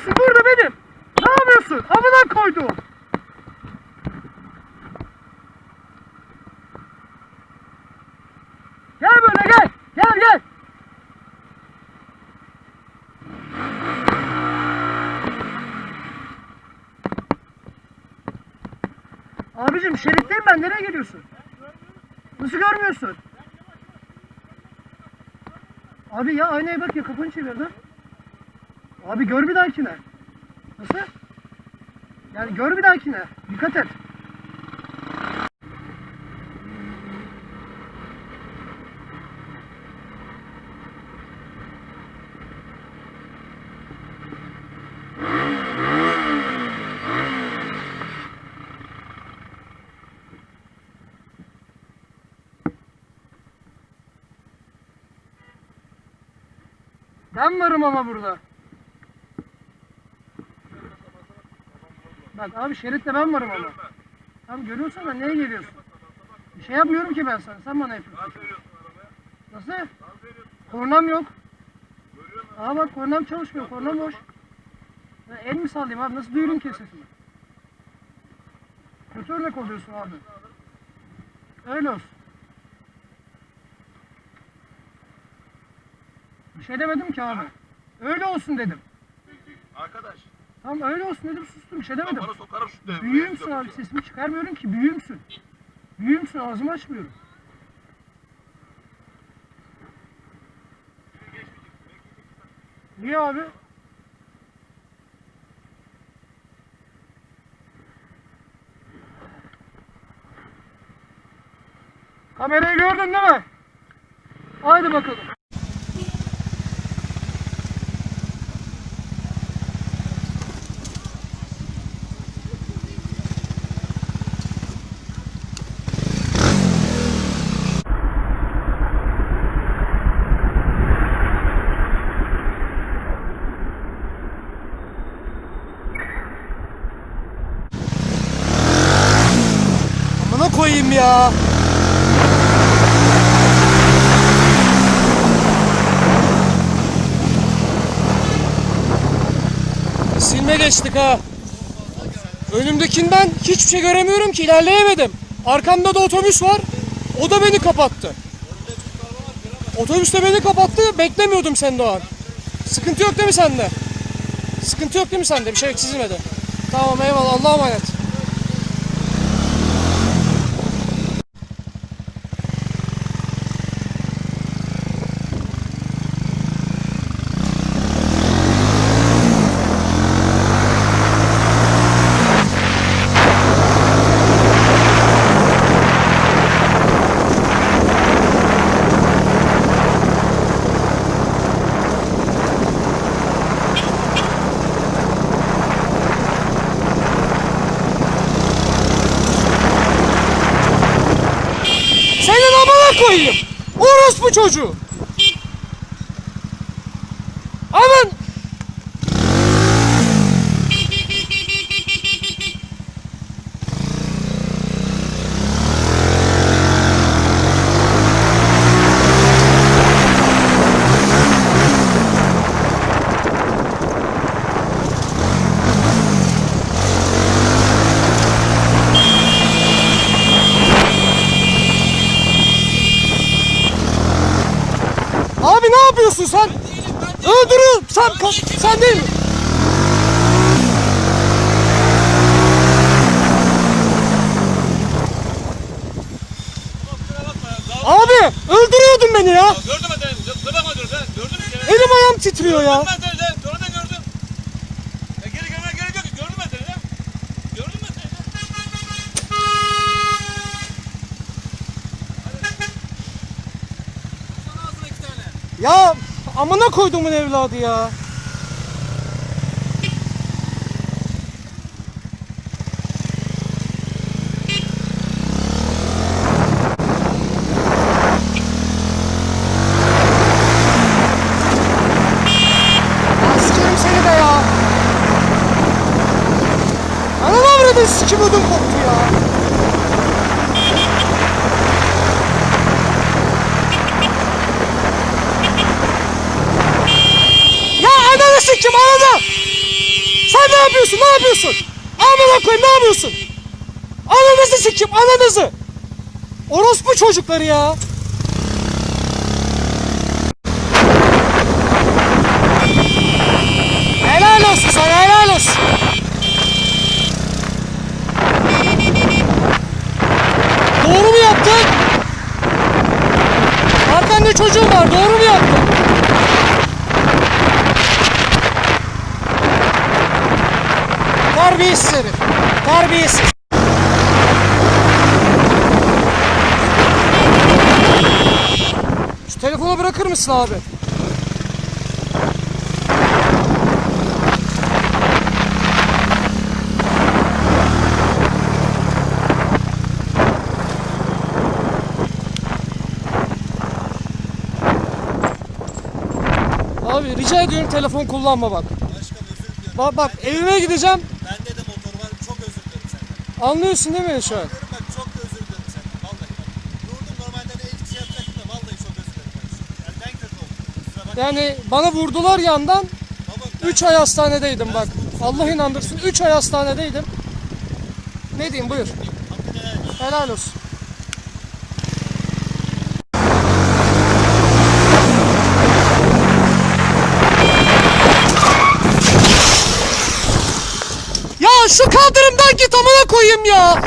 yapıyorsun? Burada benim. Ne yapıyorsun? Amına koydum. Gel böyle gel. Gel gel. Abicim şeritteyim ben. Nereye geliyorsun? Nasıl görmüyorsun? Abi ya aynaya bak ya kafanı çevir lan. Abi gör bir dahakine. Nasıl? Yani gör bir dahakine. Dikkat et. Ben varım ama burada. Bak abi şeritte ben varım ama. Tamam görüyorsan da neye geliyorsun? Bir şey yapmıyorum ki ben sana. Sen bana yapıyorsun. Nasıl? Kornam yok. Aa bak kornam çalışmıyor. Kornam boş. Ben el mi sallayayım abi? Nasıl duyurayım ki sesimi? Kötü örnek oluyorsun abi. Öyle olsun. Bir şey demedim ki abi. Öyle olsun dedim. Arkadaş. Tamam öyle olsun dedim sustum bir şey demedim. Bana sokarım şu devre. Büyüğümsün abi sesimi çıkarmıyorum ki büyüğümsün. Büyüğümsün ağzımı açmıyorum. Niye abi? Kamerayı gördün değil mi? Haydi bakalım. Amına koyayım ya. Silme geçtik ha. Önümdekinden hiçbir şey göremiyorum ki ilerleyemedim. Arkamda da otobüs var. O da beni kapattı. Otobüs de beni kapattı. Beklemiyordum sen de o an. Sıkıntı yok değil mi sende? Sıkıntı yok değil mi sende? Bir şey çizilmedi. Tamam eyvallah. Allah'a emanet. Senin amına koyayım. Orospu çocuğu. Aman. Abi ne yapıyorsun sen? Öldürün. Sen değil mi? Abi öldürüyordun beni ya. Gördüm ben sen. Gördün mü seni? Elim ayağım titriyor ya. Ben sen. Sonra da gördüm. Ya geri gelmeye gerek yok. Gördüm ben seni. Gördüm ben seni. ya. Amına koyduğumun evladı. Ya sikerim seni de ya. Ananı sikim ödüm koptu ya. Ya ananı sikim ananı. ne yapıyorsun? Ne yapıyorsun? Amına koyayım ne yapıyorsun? Ananızı sikim ananızı. Orospu çocukları ya. Helal olsun sana helal olsun. Doğru mu yaptın? Çocuğun var doğru mu yaptın? Terbiyesiz herif. Terbiyesiz. Şu telefonu bırakır mısın abi? Abi rica ediyorum telefon kullanma bak. Başkan özür diliyorum. Bak bak evime gideceğim. Bende de motor var. Çok özür dilerim senden. Anlıyorsun değil mi beni şu an? Diyorum bak çok özür dilerim senden. Vallahi bak. Durdum normalde de el şey yapacaktım da vallahi çok özür dilerim. Yani ben kötü oldum. Kusura. Yani bana vurdular yandan. Baba ben 3 ay hastanedeydim bak. Allah inandırsın 3 ay hastanedeydim. Ne diyeyim buyur. Helal olsun. Ya şu kaldırımdan git amına koyayım ya.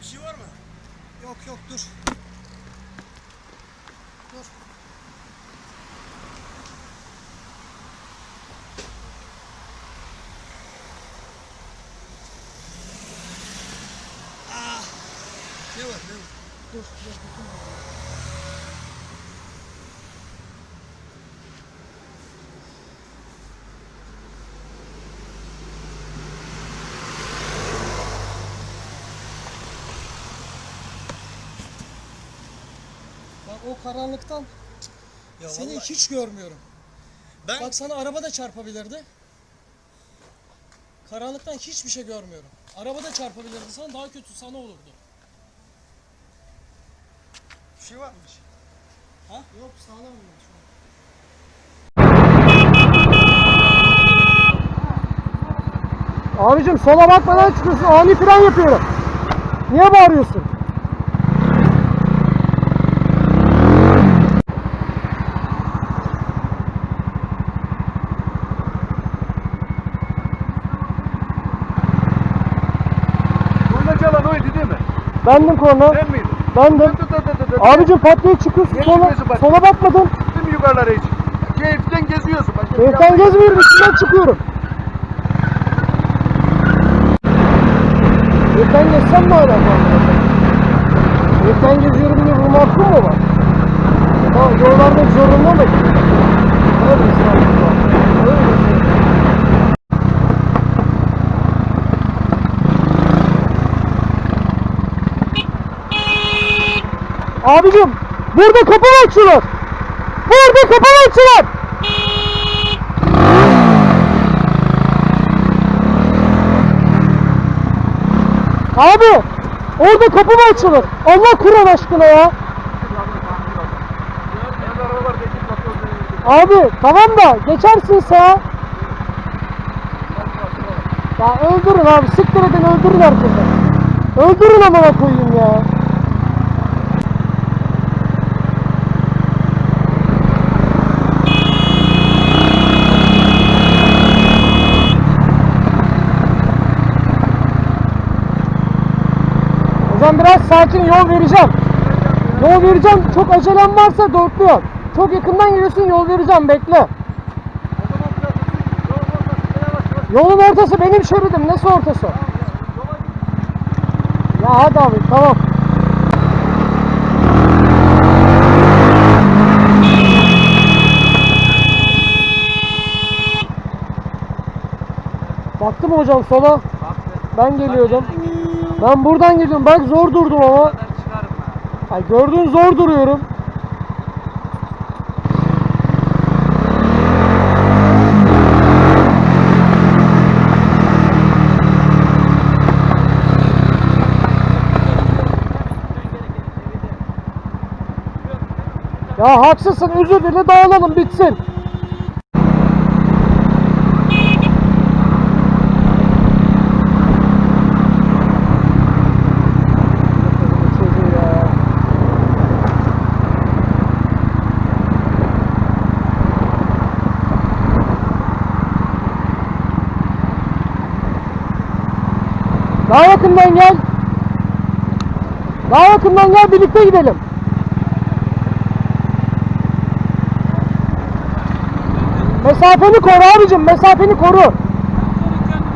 Bir şey var mı? Yok yok dur. Dur. Ne var ne Bak o karanlıktan Ya seni vallahi hiç görmüyorum. ben Bak sana araba da çarpabilirdi. Karanlıktan hiçbir şey görmüyorum. Araba da çarpabilirdi sana daha kötü sana olurdu. Bir şey varmış. Ha? Yok sağlam ben şu an. Abicim sola bakmadan çıkıyorsun. Ani fren yapıyorum. Niye bağırıyorsun? Korna çalan oydu değil mi? Bendim korna. Sen miydin? Bendim. Dur, dur, dur. Abicim patlayıp çıkıyorsun. Ne Sola, çıkıyorsun bak? sola bakmadın. Gittim yukarılara hiç. Keyiften geziyorsun. Bak, Keyiften gezmiyorum. Üstünden çıkıyorum. Keyiften gezsem ne alaka? Keyiften geziyorum diye vurma hakkım mı var? Ha, yollarda zorunlu mu? Öyle bir şey var. Öyle bir şey. Abicim burada kapı mı açılır? Burada kapı mı açılır? Abi orada kapı mı açılır? Allah Kur'an aşkına ya. Abi tamam da geçersin sağa. Ya öldürün abi siktir edin öldürün herkese. Öldürün amına koyayım ya. Hocam biraz sakin yol vereceğim. Yol vereceğim. Çok acelem varsa dörtlüyor. Çok yakından geliyorsun yol vereceğim bekle. Yolun ortası benim şeridim. Nasıl ortası? Ya hadi abi tamam. Baktı mı hocam sola? Ben geliyordum. Ben buradan gidiyorum. Bak zor durdum ama. Ay gördüğün zor duruyorum. Ya haksızsın özür dile dağılalım bitsin. Yakından gel. Daha yakından gel birlikte gidelim. Mesafeni koru abicim, mesafeni koru.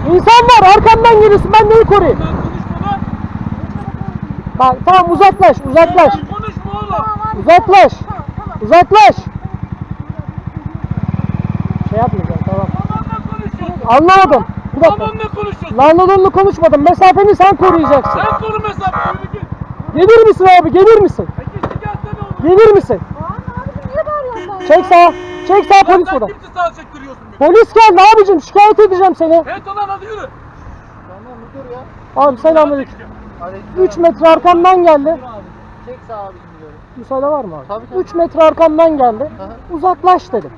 İnsan var, arkamdan geliyorsun, ben neyi koruyayım? Bak tamam uzaklaş, uzaklaş, uzaklaş, uzaklaş. Şey yapmayacağım, tamam. Anlamadım. Bir dakika. Babanla konuşuyorsun. Lanlılığını konuşmadım, mesafeni sen koruyacaksın. Sen koru mesafeni. Gelir misin abi, gelir misin? Peki gelsene oğlum. Gelir misin? Niye bağırıyorsun bana? Çek sağa, çek sağa polis burada. kimsin sağa çektiriyorsun beni? Polis geldi abicim, şikayet edeceğim seni. Evet ulan hadi yürü. Tamam dur ya. Abi selamünaleyküm. Hadi 3 metre arkamdan geldi. Çek sağ abicim diyorum. Müsaade var mı abi? Tabii, tabii. 3 metre arkamdan geldi. Uzaklaş dedim.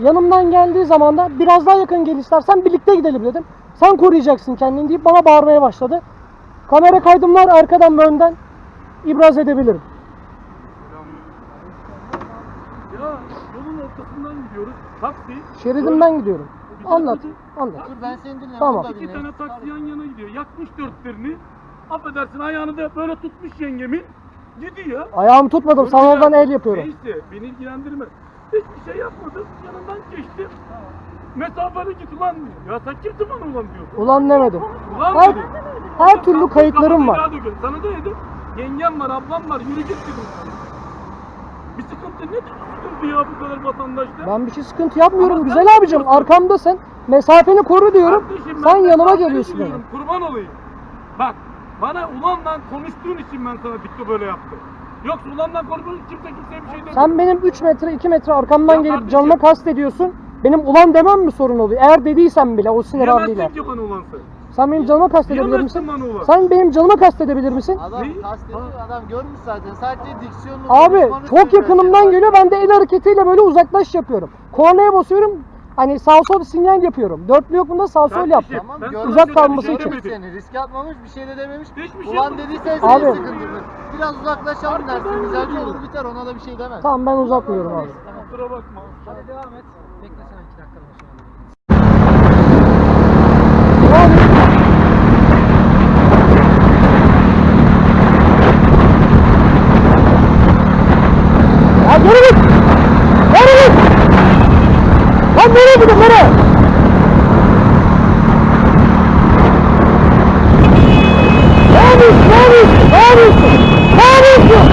Yanımdan geldiği zaman da biraz daha yakın gel istersen birlikte gidelim dedim. Sen koruyacaksın kendini deyip bana bağırmaya başladı. Kamera kaydım var arkadan ve önden ibraz edebilirim. Ya yolun ortasından gidiyoruz. Taksi. Şeridimden gidiyorum. Anlat. Anlat. Dur ben seni dinliyorum. Tamam. burada İki tane taksi yan yana gidiyor. Yakmış dörtlerini. Affedersin ayağını da böyle tutmuş yengemin. Gidiyor. Ayağımı tutmadım. Sana oradan el yapıyorum. Neyse beni ilgilendirmez. Hiçbir şey yapmadım. Yanından geçtim. Mesafeli git ulan diyor. Ya sen kimsin bana ulan diyorsun. Ulan demedim. Ulan Her, dedi. her türlü kayıtlarım var. Sana da dedim. Yengem var, ablam var. Yürü git dedim sana. Bir sıkıntı ne sıkıntı ya bu kadar vatandaşta? Ben bir şey sıkıntı yapmıyorum. Ama Güzel sen abicim diyorsun. arkamdasın. Mesafeni koru diyorum. Kardeşim, Sen yanıma geliyorsun gidiyorum, benim. Kurban olayım. Bak bana ulanla konuştuğun için ben sana dikkat böyle yaptım. Yoksa ulanla konuştuğun kimse kimseye bir şey demiyor. Sen benim 3 metre 2 metre arkamdan Ya gelip kardeşim. canıma kastediyorsun. Benim ulan demem mi sorun oluyor? Eğer dediysen bile o sinir haliyle. Diyemezsin ki bana ulan sen. Sen benim canıma kastedebilir Diyemezsin misin? bana ulan. Sen benim canıma kastedebilir misin? Adam kastediyor adam görmüş zaten. Sadece diksiyonunu Abi konuşmanı çok söylüyor yakınımdan geliyor. Ben de el hareketiyle böyle uzaklaş yapıyorum. Kornaya basıyorum. Hani sağ sol sinyal yapıyorum. Dörtlü yok bunda sağ sol Kardeşim, yaptım. Tamam Ben uzak kalması bir için. şey demedim. Seni riske atmamış bir şey de dememiş. Hiçbir şey Ulan yok. dediysen Abi. sıkıntın. Biraz uzaklaşalım dersin. Güzelce olur biter ona da bir şey demez. Tamam ben uzatmıyorum abi. Kusura bakma. Hadi devam et. Beklesene 2 dakika sonra. Devam et. Ya geri git! Geri git! Lan nereye gidiyorsun nereye? Ne yapıyorsun? Ne yapıyorsun? Ne yapıyorsun? Ne yapıyorsun?